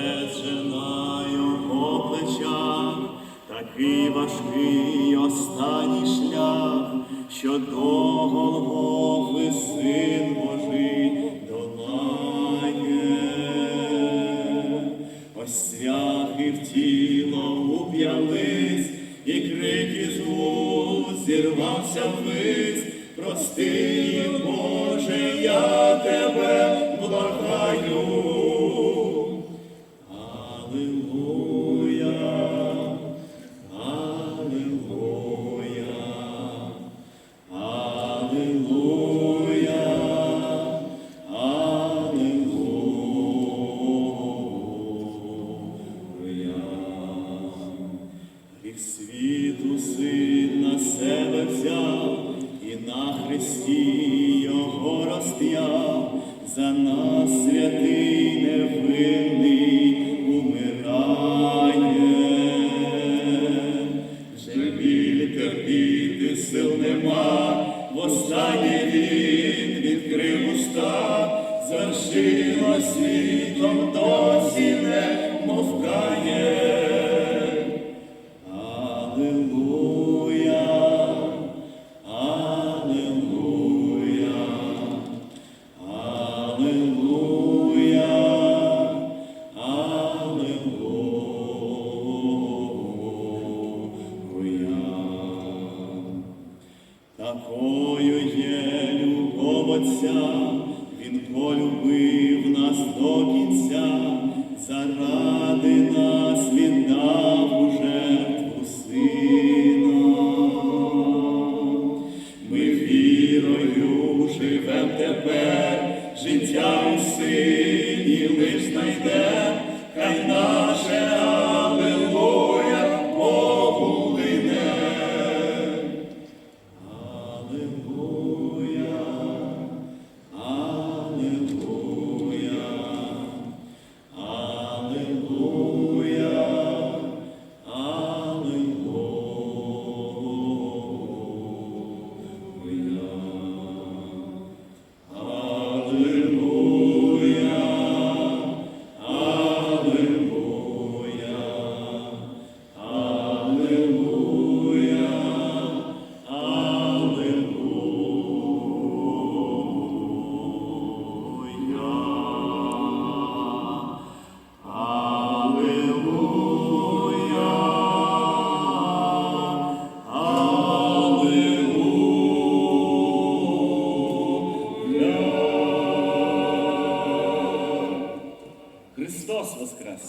плече на його плечах, такий важкий останній шлях, що до Голгофи син Божий долає. Ось свяхи в тіло уп'ялись, і крики звук зірвався вниз, прости, Боже, я тебе. Світу син на себе взяв і на хресті його розп'яв, за нас святий невинний умирає. Вже біль терпіти сил нема, востаннє він відкрив уста, звершило світом досі Такою є любов Отця, Він полюбив нас до кінця, заради знайдем, хай наше Аллилуйя Богу лине. Аллилуйя, Аллилуйя, Аллилуйя, Аллилуйя. Аллилуйя. Христос Воскрес!